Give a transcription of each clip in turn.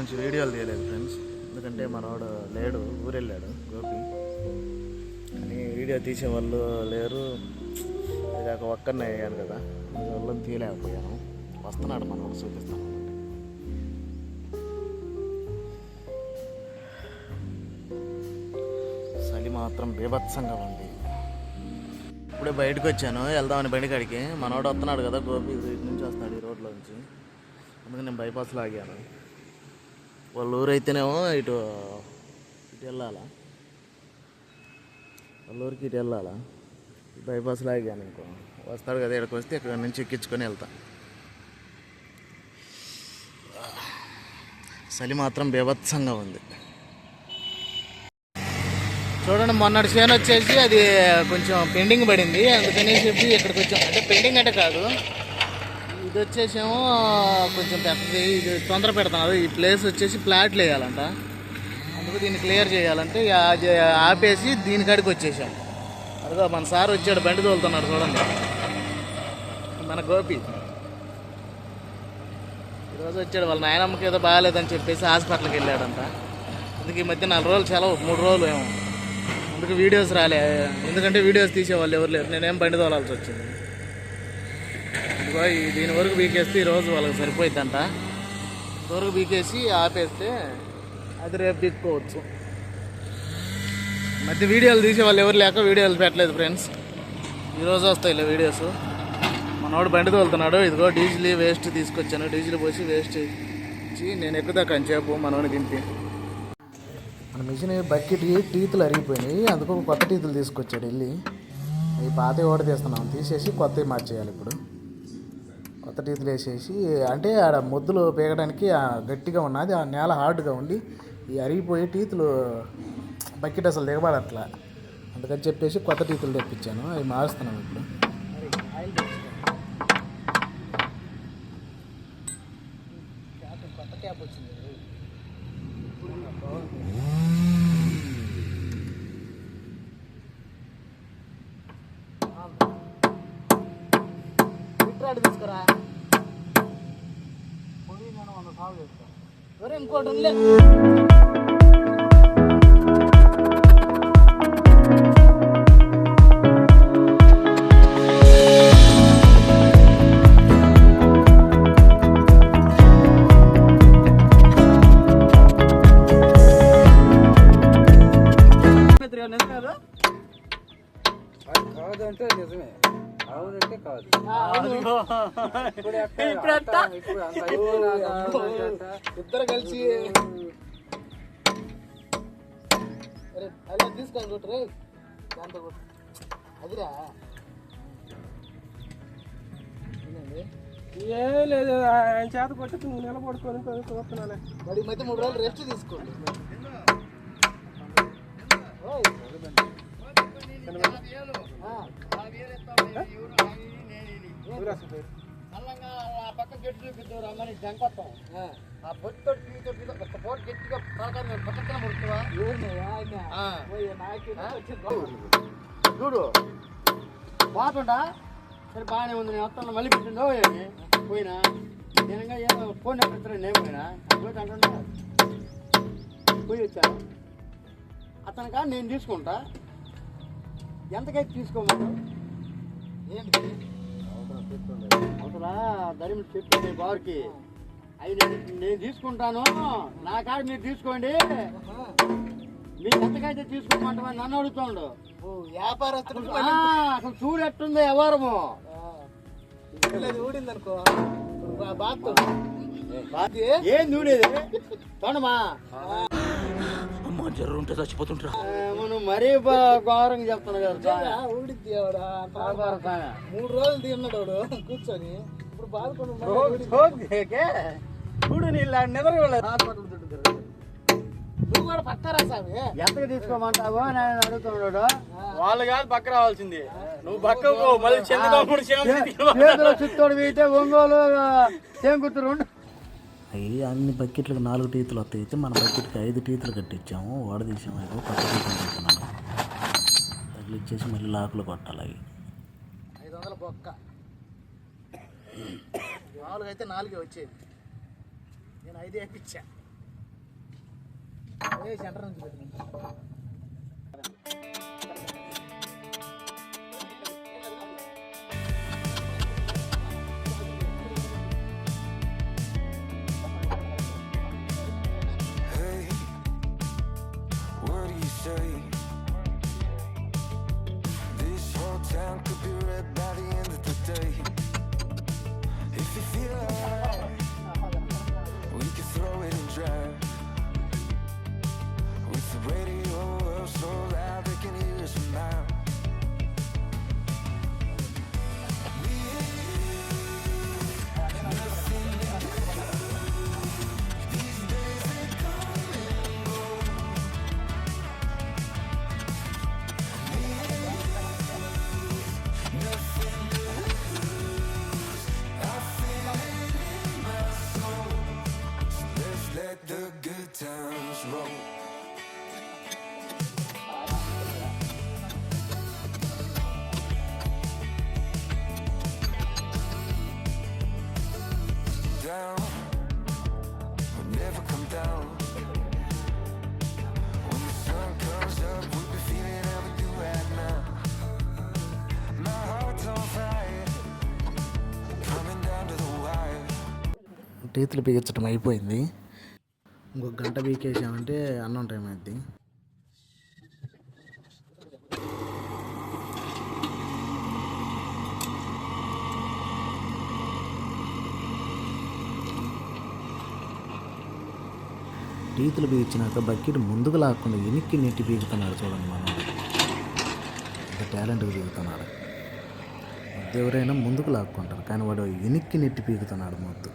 నుంచి వీడియోలు తీయలేదు ఫ్రెండ్స్. ఎందుకంటే మనవాడు లేడు ఊరెళ్ళాడు గోపి. కానీ వీడియో తీసే వాళ్ళు లేరు. ఇదాక ఒక్కరినే అయ్యాను కదా. అందువల్ల తీయలేకపోయాను. వస్తున్నాడు మనవాడు చూపిస్తాను. చలి మాత్రం బీభత్సంగా ఉంది. ఇప్పుడే బయటకు వచ్చాను. వెళ్దామని బండికాడికి మనవాడు వస్తున్నాడు కదా గోపి ఇటు నుంచి వస్తాడు ఈ రోడ్లో నుంచి. అందుకని నేను బైపాస్లో ఆగాను. వాళ్ళ ఊరైతేనేమో ఇటు ఇటు వెళ్ళాలా? వాళ్ళ ఊరికి ఇటు వెళ్ళాలా? బైపాస్ ఆగాను ఇంకో వస్తాడు కదా ఇక్కడికి వస్తే ఇక్కడ నుంచి ఎక్కించుకొని వెళ్తా. చలి మాత్రం బీభత్సంగా ఉంది. చూడండి మొన్నటి చేను వచ్చేసి అది కొంచెం పెండింగ్ పడింది. అందుకని చెప్పి ఇక్కడికి వచ్చాం. అంటే పెండింగ్ అంటే కాదు. ఇది వచ్చేసేమో కొంచెం పెద్దది ఇది తొందర పెడుతున్నారు ఈ ప్లేస్ వచ్చేసి ప్లాట్లు వేయాలంట అందుకు దీన్ని క్లియర్ చేయాలంటే ఆపేసి దీని కాడికి వచ్చేసాం. అదిగో మన సార్ వచ్చాడు బండి తోలుతున్నాడు చూడండి. మన గోపి. ఈరోజు వచ్చాడు వాళ్ళ నాయనమ్మకి ఏదో బాగాలేదని చెప్పేసి హాస్పిటల్కి వెళ్ళాడంట. అందుకు ఈ మధ్య నాలుగు రోజులు సెలవు మూడు రోజులు ఏమో. అందుకు వీడియోస్ రాలే. ఎందుకంటే వీడియోస్ తీసేవాళ్ళు ఎవరు లేరు. నేనేం బండి తోలాల్సి వచ్చింది. ఇదిగో ఈ దీని వరకు బీకేస్తే ఈరోజు వాళ్ళకి సరిపోయిద్దంట. వరకు బీకేసి ఆపేస్తే అది రేపు తీసుకోవచ్చు. మధ్య వీడియోలు తీసే వాళ్ళు ఎవరు లేక వీడియోలు పెట్టలేదు ఫ్రెండ్స్. ఈరోజు వస్తాయి ఇలా వీడియోస్. మనోడు బండి తోలుతున్నాడు. ఇదిగో డీజిల్ వేస్ట్ తీసుకొచ్చాను. డీజిల్ పోసి వేస్ట్ ఇచ్చి నేను ఎక్కుతా కంచేపు మనోని దింపి. మన మిషన్ బకెట్ టీతులు అరిగిపోయినాయి. అందుకు కొత్త టీతులు తీసుకొచ్చాడు వెళ్ళి ఈ పాత ఓడ తీస్తున్నాం. తీసేసి కొత్తవి మార్చేయాలి ఇప్పుడు. కొత్త టీతులు వేసేసి అంటే ఆడ ముద్దులు పీకడానికి ఆ గట్టిగా ఉన్నది ఆ నేల హార్డ్గా ఉండి ఈ అరిగిపోయి టీతులు బకెట్ అసలు దిగబడట్లా అందుకని చెప్పేసి కొత్త టీతులు తెప్పించాను. అవి మారుస్తున్నాం ఇప్పుడు. కొత్త క్యాప్ వచ్చింది. ఒరే ఇద్దరు కలిసి అలా తీసుకొని కొట్టు రే. దాంతో కొట్టు. అదిరా. ఏంటండి? ఏం లేదు ఆయన చేత కొట్టి నువ్వు నిలబడుకొని చూస్తున్నాలే. మరి మధ్య మూడు రోజులు రెస్ట్ తీసుకోండి. ఆ. వచ్చింది. చూడు. బాగుంటా సరే బాగానే ఉంది నేను వస్తాను. మళ్ళీ పెట్టిండు పోయినా? నేనంగా ఏదో ఫోన్ నెంబర్ నేను పోయినా? పోయి అంటున్నా పోయి వచ్చాను అతనికా నేను తీసుకుంటా. ఎంతకైతే తీసుకోమన్నాడు ఏంటి? అవతల ధరిమి చెప్పింది బావరికి. అవి నేను తీసుకుంటాను. నా కాడ మీరు తీసుకోండి. మీకు ఎంతకైతే తీసుకోమంటామని నన్ను అడుగుతాడు. ఆ, అసలు చూడు ఎట్టుంది ఎవరము ఊడింది అనుకో బాగా ఏం చూడేది తోడమా అమ్మ జర్రు ఉంటే చచ్చిపోతుంటా మనం మరీ బా- ఘోరంగా చెప్తున్నావు కదా సామె. ఊడిద్ది. మూడు రోజులు తిన్నాడు వాడు కూర్చొని. ఇప్పుడు బాధపడి. చూడు నీళ్ళు నిద్ర. నువ్వు కూడా పక్కరా స్వామి? ఎంతకు తీసుకోమంటావో నేను అడుగుతున్నాడు వాళ్ళు కాదు పక్క రావాల్సింది. నువ్వు పక్కకు మళ్ళీ చంద్రబాబు చేతిలో చిత్తోడు వీటే ఒంగోలు చేంకుతురు అవి అన్ని బకెట్లకు నాలుగు టీతులు వస్తాయి అయితే మన బకెట్కి ఐదు టీతులు కట్టించాము వాడ తీసాము అవి కొత్త టీతులు పెడుతున్నాను తగిలిచ్చేసి మళ్ళీ లాకులు కొట్టాలి అవి. ఐదు వందల బొక్క. మామూలుగా అయితే నాలుగే వచ్చేది. నేను ఐదు అదే సెంటర్ నుంచి పెట్టుకుంటా day. The wire. టీతులు బిగించడం అయిపోయింది. ఇంకొక గంట పీకేసామంటే అన్నం టైం అయింది టీతులు బీగించినాక బకెట్ ముందుకు లాక్కుండా ఎనిక్కి నెట్టి పీకుతున్నాడు చూడండి మనం. ఒక టాలెంట్గా బీగుతున్నాడు ఎవరైనా ముందుకు లాక్కుంటారు కానీ వాడు ఎనిక్కి నెట్టి పీకుతున్నాడు మొత్తం.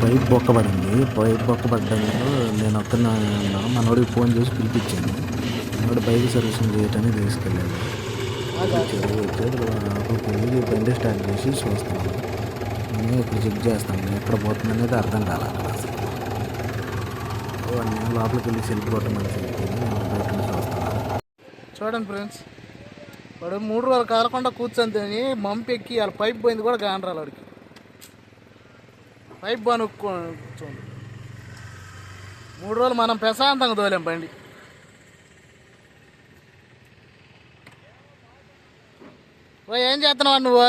పైప్ బొక్కబడింది పైప్ బొక్కబడ్డంలో నేను ఒక్కన మనోడికి ఫోన్ చేసి పిలిపించాను. మనోడు బైక్ సర్వీసింగ్ చేయటానికి తీసుకెళ్ళాను వచ్చాడు వచ్చాడు బండి స్టార్ట్ చేసి చూస్తాను నేను ఇక్కడ చెక్ చేస్తాను. ఎక్కడ పోతుంది అనేది అర్థం కాలేదు నేను లోపలికి వెళ్ళి సెల్ఫ్ కొట్టమని చెప్పి చూస్తాను చూడండి ఫ్రెండ్స్. వాడు మూడు రోజులు కారకుండా కూర్చొని తిని మంపెక్కి వాళ్ళ పైప్ పోయింది కూడా కానరాలు వాడికి. పైప్ బాగా మూడు రోజులు మనం ప్రశాంతంగా తోలేం బండి. ఓ ఏం చేస్తున్నావు నువ్వు?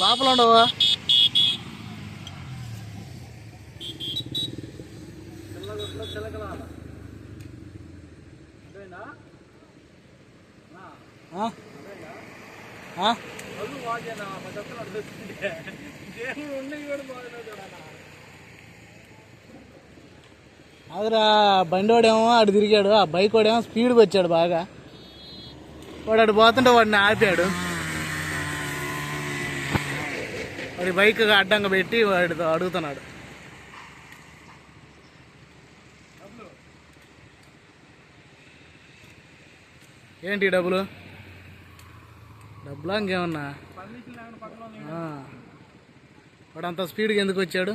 లోపల ఉండవా? ఆ? ఆ? అదిరా బండివాడేమో అటు తిరిగాడు ఆ బైక్ వాడేమో స్పీడ్ వచ్చాడు బాగా వాడు అటు పోతుంటే వాడిని ఆపాడు వాడి బైక్ అడ్డంగా పెట్టి వాడితో అడుగుతున్నాడు ఏంటి డబ్బులు డబ్బులా ఇంకేమన్నా వాడు అంత స్పీడ్గా ఎందుకు వచ్చాడు?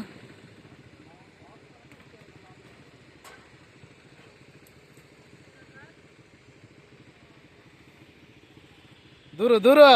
దూరు దూరు.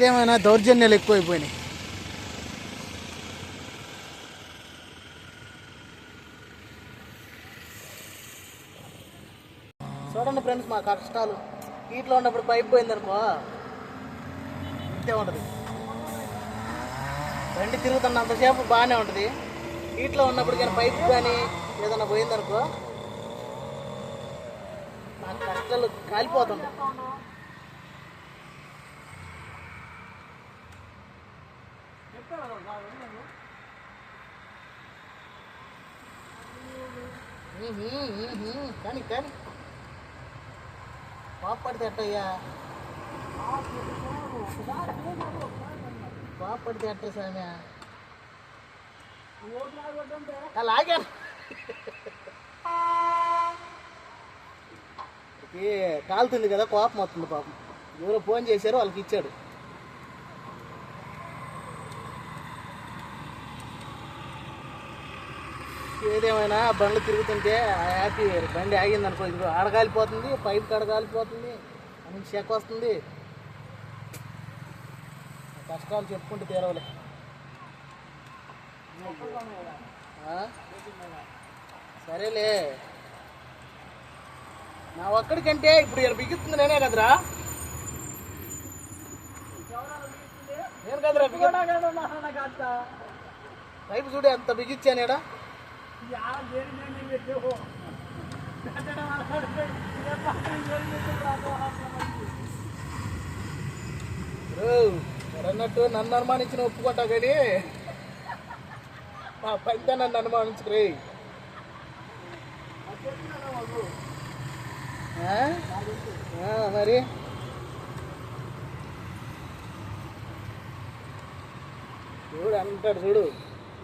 ఏదేమైనా దౌర్జన్యాలు ఎక్కువైపోయినాయి. చూడండి ఫ్రెండ్స్ మా కష్టాలు. ఇంట్లో ఉన్నప్పుడు పైప్ పోయిందనుకో ఇంతే ఉంటుంది. బండి తిరుగుతున్నంతసేపు బాగానే ఉంటుంది. హీట్లో ఉన్నప్పుడు కానీ పైప్ కానీ ఏదైనా పోయిందనుకో మా కష్టాలు కాలిపోతుంది కానీ కానీ కోపడితే ఎట్టయ్యా కోపడితే ఎట్ట సామ్యా అలాగే కాలుతుంది కదా కోపం వస్తుంది పాపం. ఎవరో ఫోన్ చేశారు వాళ్ళకి ఇచ్చాడు. ఏదేమైనా బండ్లు తిరుగుతుంటే ఆ హ్యాపీ. బండి ఆగింది అనుకో ఇంకో ఆడ కాలిపోతుంది పైప్ కాడ కాలిపోతుంది అని చెక్క వస్తుంది. కష్టాలు చెప్పుకుంటూ తీరవలే? సరేలే. నా ఒక్కడికంటే ఇప్పుడు ఇలా బిగుతుంది నేనే కదరా? నేను కదరా బిగు పైపు చూడు ఎంత బిగించానేడా అన్నట్టు నన్ను అనుమానించిన ఒప్పుకుంటా కానీ మా పెద్ద నన్ను అనుమానించుకురే మరి? చూడు అంటాడు చూడు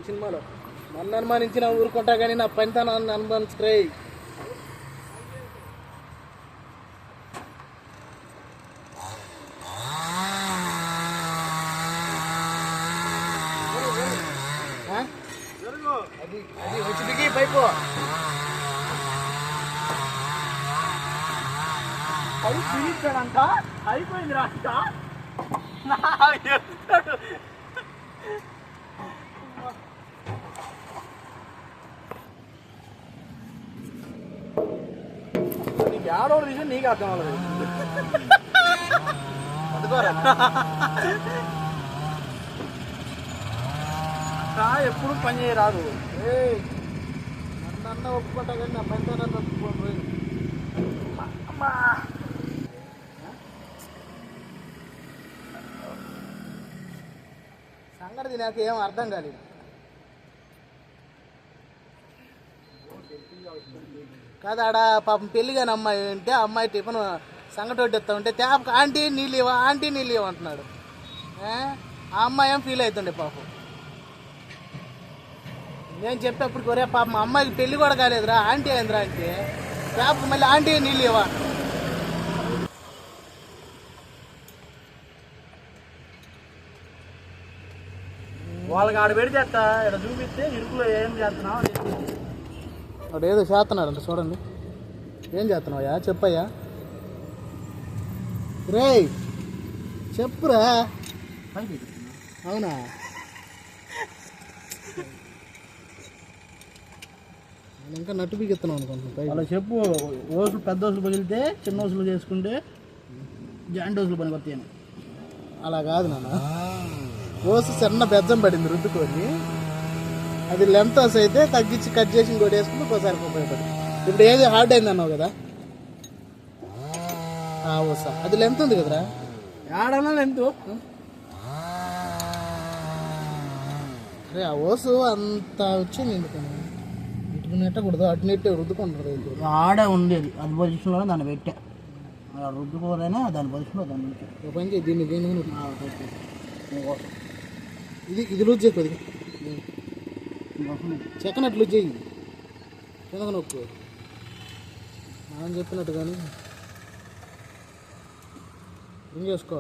సినిమాలో. నన్ను అనుమానించిన ఊరుకుంటా కానీ నా పనితో నన్ను అనుమానించుకురే అది అది వచ్చి దిగి పైపు. పిలిచాడంట అయిపోయింది రాంట ఆడోడు విషయం నీకు అర్థం అవ్వలేదు. కా ఎప్పుడు పని చేయరాదు. నన్ను ఒప్పుకుంటా కానీ నా పనితో నన్ను ఒప్పుకోండి సంగతి నాకు ఏం అర్థం కాలేదు. కాదు ఆడ పాపం పెళ్ళిగాని అమ్మాయి ఉంటే ఆ అమ్మాయి టిఫిన్ సంగటి వడ్డిస్తా ఉంటే తేప ఆంటీ నీళ్ళు ఇవ్వ ఆంటీ నీళ్ళు ఇవ్వ అంటున్నాడు. ఆ అమ్మాయి ఏం ఫీల్ అవుతుండే పాపం? నేను చెప్పేప్పుడు ఒరే పాప మా అమ్మాయికి పెళ్ళి కూడా కాలేదురా ఆంటీ అయిందిరా అంటే. తేప మళ్ళీ ఆంటీ నీళ్ళు ఇవ్వ వాళ్ళకి ఆడ పెడితే అట్ట ఇక్కడ చూపిస్తే ఇరుకులో ఏం చేస్తున్నావు వాడు ఏదో చేస్తున్నాడంట చూడండి. ఏం చేస్తున్నావయ్యా? చెప్పయ్యా. రేయ్ చెప్పురా. అవునా? నేను ఇంకా నట్టు బిగుతున్నాను అనుకుంటున్నాను. వాళ్ళకి చెప్పు ఓసులు పెద్ద ఓసులు పగిలితే చిన్న ఓసులు చేసుకుంటే జాయింట్ ఓసులు పని కొత్త అలా కాదు నాన్న. కోసి చిన్న బెజ్జం పడింది రుద్దుకొని. అది లెంత్ అయితే తగ్గించి కట్ చేసి ఇంకోటి వేసుకుని ఒకసారి ఉపయోగపడింది ఇప్పుడు ఏది హార్డ్ అయింది అన్నావు కదా? ఓస అది లెంత్ ఉంది కదరా? ఆడనా లెంత్ అరే ఆ ఓసు అంత వచ్చింది ఎందుకని ఇటు నెట్టకూడదు అటు నెట్టే రుద్దుకుంటారు ఆడే ఉండేది. అది పొజిషన్లో దాన్ని పెట్టా. అలా రుద్దుకోదనే దాని పొజిషన్లో దాన్ని పెట్టా. పని చేయి దీన్ని దీన్ని ఇది ఇది లూజ్ చేయి కొద్దిగా. చెక్కనట్లు లూజ్ చేయి కిందకు నొక్కు. మనం చెప్పినట్టు కానీ. ఏం చేసుకో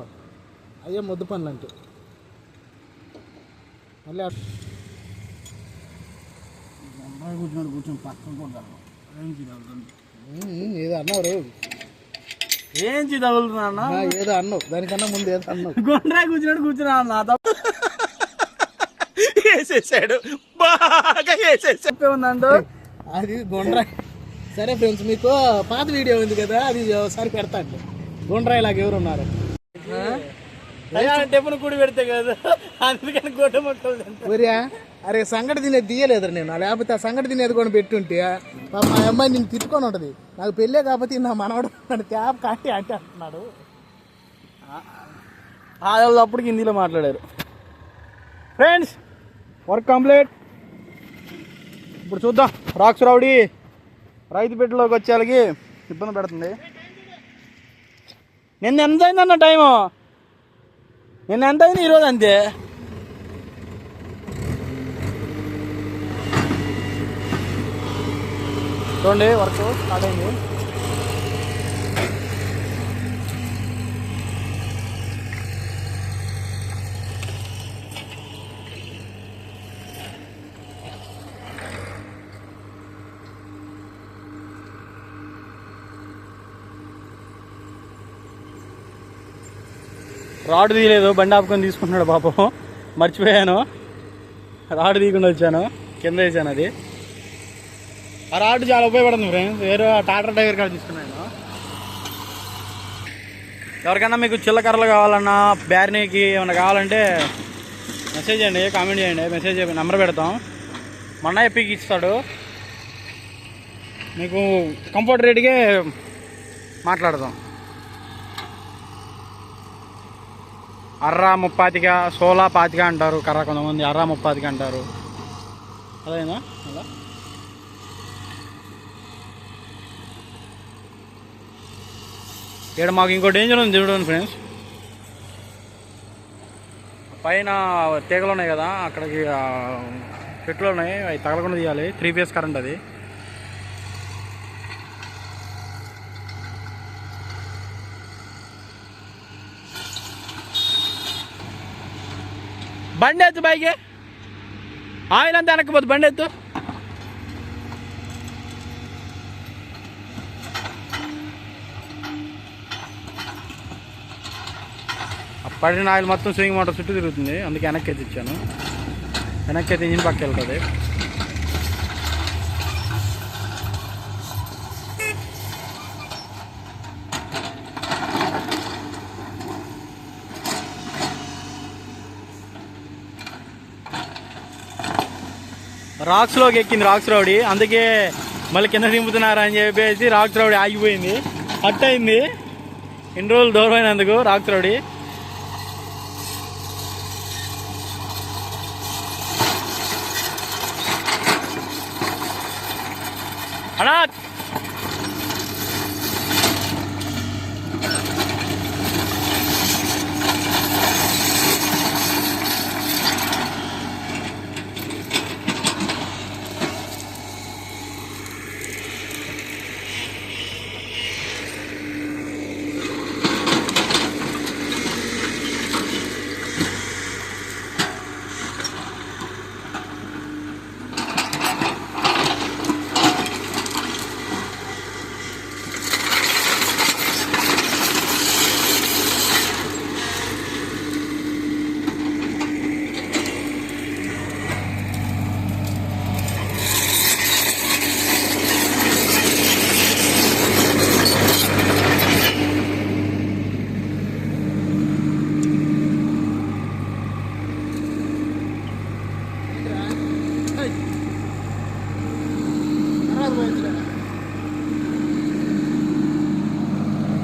అయ్యే ముద్దు పనులు అంటే. మళ్ళీ అమ్మాయి కూర్చొని కూర్చొని పక్కన ఏదో అన్నావు రే. తగులుతున్నా ఆ, ఏదో అన్నావు. దానికన్నా ముందు ఏదో అన్నావు. గుండ్రా కూర్చున్నాడు కూర్చున్నా నా తప్ప వేసేసాడు బాగా వేసేసాడు అది గుండ్రాయి సరే ఫ్రెండ్స్ మీకు పాత వీడియో ఉంది కదా అది ఒకసారి పెడతా అండి గుండ్రాయి లాగా ఎవరు ఉన్నారు టిఫిన్ కూడి పెడితే కదా అందుకని గొడ్డ మొక్కలు. ఒరియా అరే సంగటి తినేది తీయలేదు నేను లేకపోతే ఆ సంగటి తినేది కూడా పెట్టుంటే మా అమ్మాయి నేను తిట్టుకొని ఉంటుంది నాకు పెళ్ళే కాకపోతే నా మనవడు నన్ను ట్యాప్ కాటి అంటే అంటున్నాడు ఆ వాళ్ళు అప్పటికి హిందీలో మాట్లాడారు ఫ్రెండ్స్ వర్క్ కంప్లీట్. ఇప్పుడు చూద్దాం. రాక్స్ రావుడి రైతు బిడ్డలోకి వచ్చేళ్ళకి ఇబ్బంది పెడుతుంది. నిన్న ఎంత అయిందన్న టైము? నిన్న ఎంత అయింది ఈరోజు అంతే? చూడండి వర్క్ స్టార్ట్ అయింది. రాడ్ తీయలేదు బండి ఆపుకొని తీసుకుంటున్నాడు పాపం. మర్చిపోయాను. రాడ్ తీయకుండా వచ్చాను. కింద వేసాను అది. ఆ రాడ్ చాలా ఉపయోగపడుతుంది ఫ్రెండ్స్ వేరే టాటర్ డ్రైవర్ కాడ తీసుకున్నాను ఎవరికైనా మీకు చిల్లకర్రలు కావాలన్నా బ్యార్నీకి ఏమైనా కావాలంటే మెసేజ్ చేయండి కామెంట్ చేయండి. మెసేజ్ నెంబర్ పెడతాం. మొన్న ఎప్పికి ఇస్తాడు. మీకు కంఫర్ట్ రేట్కే మాట్లాడదాం. అర్రా ముప్పాతిక సోలా పాతిక అంటారు. కర్ర కొంతమంది అర్రా ముప్పాతిక అంటారు. అదేనా అలా? ఇక్కడ మాకు ఇంకో డేంజర్ ఉంది చూడండి ఫ్రెండ్స్ పైన తీగలు ఉన్నాయి కదా అక్కడికి చెట్లు ఉన్నాయి అవి తగలకుండా తీయాలి. త్రీ ఫేస్ కరెంట్ అది. బండి ఎత్తు బైకి ఆయిల్ అంతా వెనక్కిపోతుంది బండి ఎత్తు. పడిన ఆయిల్ మొత్తం స్వింగ్ మోటార్ చుట్టూ తిరుగుతుంది. అందుకే వెనక్కి ఎత్తిచ్చాను వెనక్కి ఎత్తి ఇంజిన్ పక్క వెళ్తుంది. రాక్స్లోకి ఎక్కింది రాక్స్ రౌడీ. అందుకే మళ్ళీ కింద దింపుతున్నారు అని చెప్పేసి రాక్స్ రౌడీ ఆగిపోయింది. కట్ అయింది. ఎన్ని రోజులు దూరమైనందుకు రాక్స్ రౌడీ అన్నా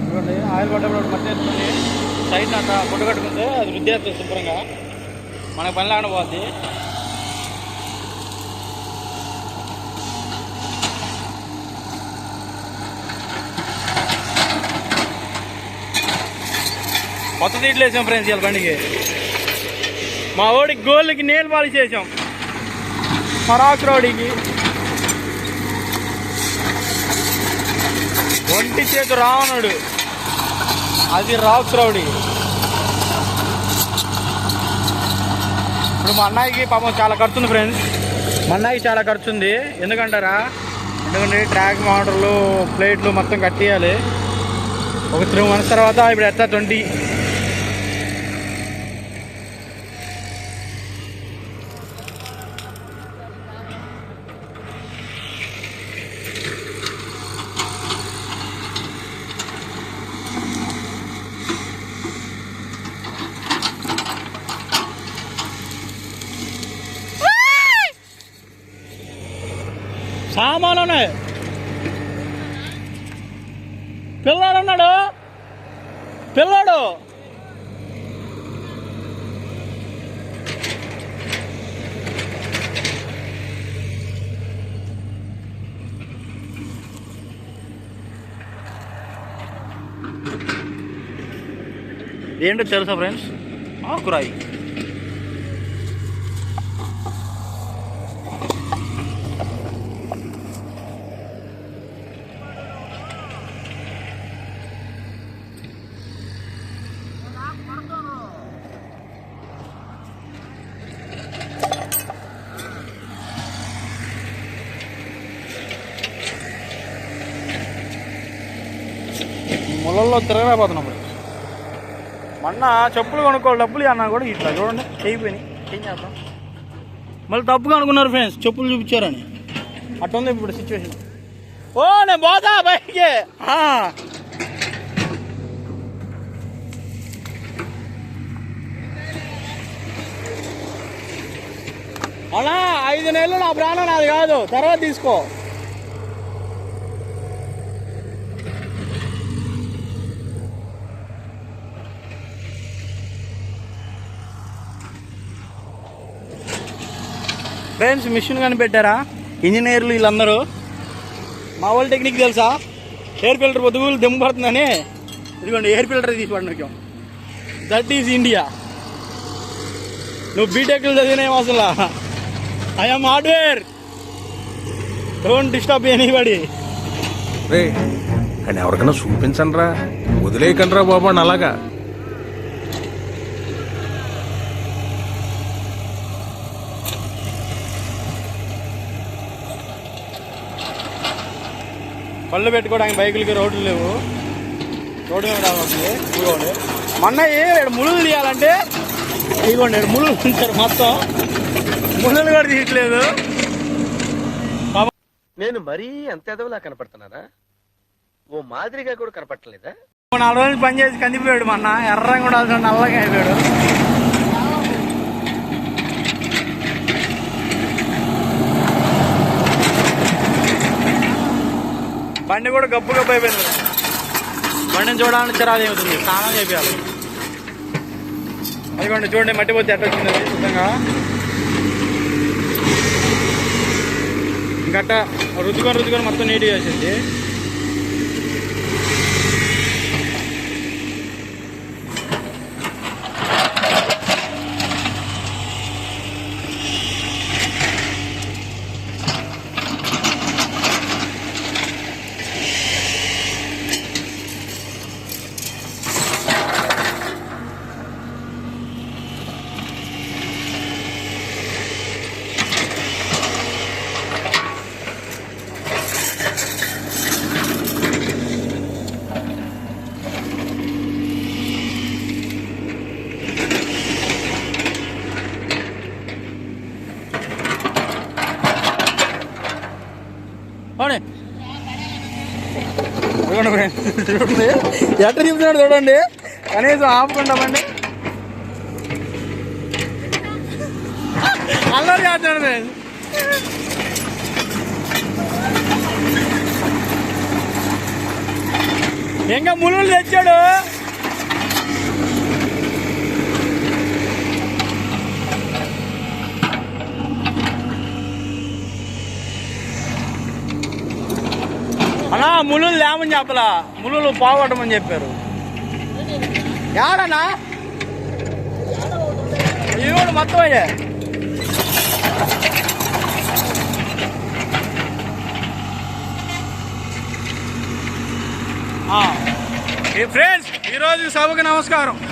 చూడండి ఆయిల్ పడ్డప్పుడు మధ్య వేసుకొని సైడ్ అట్లా పొట్టు కట్టుకుంటే శుభ్రంగా మనకు పని లేకుండా పోద్ది. కొత్త తీట్లు వేసాం ఫ్రెండ్స్ ఇవాళ బండికి మా ఓడికి గోల్కి నేల్ పాలిష్ చేసాం. మా రోడికి. ఒంటి చేతు రావణుడు. అది రాక్స్ రౌడీ. ఇప్పుడు మా అన్నయ్యకి పాపం చాలా ఖర్చు ఉంది ఫ్రెండ్స్ మా అన్నయ్యకి చాలా ఖర్చు ఉంది ఎందుకంటారా? ఎందుకంటే ట్రాక్ మోటార్లు ప్లేట్లు మొత్తం కట్టేయాలి. ఒక త్రీ మంత్స్ తర్వాత ఇప్పుడు ఎత్తా ట్వంటీ సామాన్లు ఉన్నాయి పిల్లాడు ఉన్నాడు పిల్లాడు. ఏంటో తెలుసా ఫ్రెండ్స్? ఆకురాయి. ముళ్ళల్లో తిరగలేకపోతున్నాం మొన్న చెప్పులు కొనుక్కోవాలి డబ్బులు అన్నా కూడా ఇట్లా చూడండి అయిపోయినాయి ఏం చేద్దాం? మళ్ళీ తప్పుగా అనుకున్నారు ఫ్రెండ్స్ చెప్పులు చూపించారని. అట్టుంది ఇప్పుడు సిచ్యువేషన్ ఓ నేను పోతా ఆ. అలా ఐదు నెలలు నా ప్రాణం నాది కాదు తర్వాత తీసుకో. ఫ్రెండ్స్ మిషన్ కనిపెట్టారా? ఇంజనీర్లు వీళ్ళందరూ. మా వాళ్ళ టెక్నిక్ తెలుసా? ఎయిర్ ఫిల్టర్ పొద్దుగులు దెమ్ము పడుతుందని. ఇదిగోండి ఎయిర్ ఫిల్టర్ తీసుకోండి పడినాం దట్ ఈజ్ ఇండియా నువ్వు బీటెక్లు చదివినేం అసలు? I'm hardware don't disturb anybody రే అని ఎవరికైనా చూపించండి రా వదిలేయకండి రా బాబు అని అలాగా. పళ్ళు పెట్టుకోవడానికి బైకులకి రోడ్లు లేవు. రోడ్డు మీద రావాలి ఇదిగోండి. మొన్న ఏ ములుగులు తీయాలంటే? ఇదిగోండి ఈడ ములుగులు ఉంచారు మొత్తం. ములుగులు కూడా తీయట్లేదు. నేను మరీ అంత ఎదవలా కనపడుతున్నానా? ఓ మాదిరిగా కూడా కనపడలేదా నాలుగు రోజులు పని చేసి కందిపోయాడు మొన్న. ఎర్రంగా ఉండాల్సిన నల్లగా అయిపోయాడు. బండి కూడా గబ్బు గబ్బు అయిపోయింది. బండిని చూడాలని చిరాది అవుతుంది స్నానం చేయాలి అదిగోండి చూడండి మట్టి పోతే ఎట్ట వచ్చింది శుద్ధంగా ఇంకట్ట రుద్దుకొని రుద్దుకొని మొత్తం నీట్గా చేసింది అవునే చూడండి ఫ్రెండ్ చూడండి. ఎట్ట చూపుతున్నాడు చూడండి. కనీసం ఆపుకుంటామండి. అల్లరి చేస్తున్నాడు ఇంకా ముళ్ళు తెచ్చాడు. ముళ్ళు లేమని చెప్పలా. ముళ్ళు పోగొట్టమని చెప్పారు. ఏడనా? ఇవి కూడా మొత్తం అయ్యే. ఫ్రెండ్స్ ఈరోజు సభకు నమస్కారం.